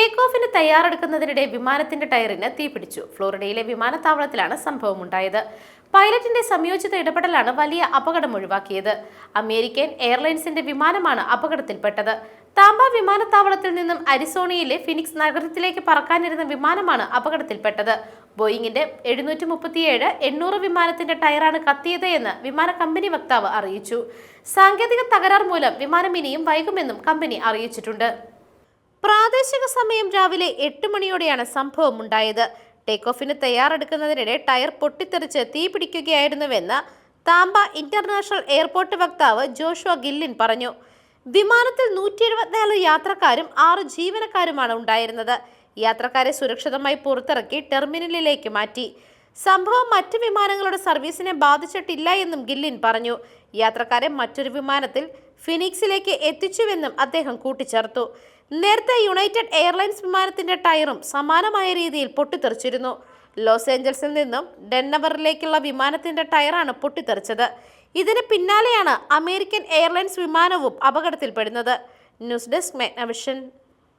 Take ഓഫിന് തയ്യാറെടുക്കുന്നതിനിടെ വിമാനത്തിന്റെ ടയറിന് തീപിടിച്ചു ഫ്ലോറിഡയിലെ വിമാനത്താവളത്തിലാണ് സംഭവമുണ്ടായത്. പൈലറ്റിന്റെ സംയോജിത ഇടപെടലാണ് വലിയ അപകടം ഒഴിവാക്കിയത്. അമേരിക്കൻ എയർലൈൻസിന്റെ വിമാനമാണ് അപകടത്തിൽപ്പെട്ടത്. താമ്പ വിമാനത്താവളത്തിൽ നിന്നും അരിസോണയിലെ ഫിനിക്സ് നഗരത്തിലേക്ക് പറക്കാനിരുന്ന വിമാനമാണ് അപകടത്തിൽപ്പെട്ടത്. ബോയിങ്ങിന്റെ എഴുന്നൂറ്റി മുപ്പത്തിയേഴ് എണ്ണൂറ് വിമാനത്തിന്റെ ടയറാണ് കത്തിയത് എന്ന് വിമാന കമ്പനി വക്താവ് അറിയിച്ചു. സാങ്കേതിക തകരാർ മൂലം വിമാനം ഇനിയും വൈകുമെന്നും കമ്പനി അറിയിച്ചിട്ടുണ്ട്. പ്രാദേശിക സമയം രാവിലെ എട്ട് മണിയോടെയാണ് സംഭവം ഉണ്ടായത് ടേക്ക് ഓഫിന് തയ്യാറെടുക്കുന്നതിനിടെ ടയർ പൊട്ടിത്തെറിച്ച് തീ പിടിക്കുകയായിരുന്നുവെന്ന് താമ്പ ഇന്റർനാഷണൽ എയർപോർട്ട് വക്താവ് ജോഷുവ ഗില്ലിൻ പറഞ്ഞു. വിമാനത്തിൽ നൂറ്റി എഴുപത്തിനാല് യാത്രക്കാരും ആറ് ജീവനക്കാരുമാണ് ഉണ്ടായിരുന്നത്. യാത്രക്കാരെ സുരക്ഷിതമായി പുറത്തിറക്കി ടെർമിനലിലേക്ക് മാറ്റി. സംഭവം മറ്റ് വിമാനങ്ങളുടെ സർവീസിനെ ബാധിച്ചിട്ടില്ല എന്നും ഗില്ലിൻ പറഞ്ഞു. യാത്രക്കാരെ മറ്റൊരു വിമാനത്തിൽ ഫിനിക്സിലേക്ക് എത്തിച്ചുവെന്നും അദ്ദേഹം കൂട്ടിച്ചേർത്തു. നേരത്തെ യുണൈറ്റഡ് എയർലൈൻസ് വിമാനത്തിന്റെ ടയറും സമാനമായ രീതിയിൽ പൊട്ടിത്തെറിച്ചിരുന്നു. ലോസ് ഏഞ്ചൽസിൽ നിന്നും ഡെന്നവറിലേക്കുള്ള വിമാനത്തിന്റെ ടയറാണ് പൊട്ടിത്തെറിച്ചത്. ഇതിന് പിന്നാലെയാണ് അമേരിക്കൻ എയർലൈൻസ് വിമാനവും അപകടത്തിൽപ്പെടുന്നത്. News desk Megnavision.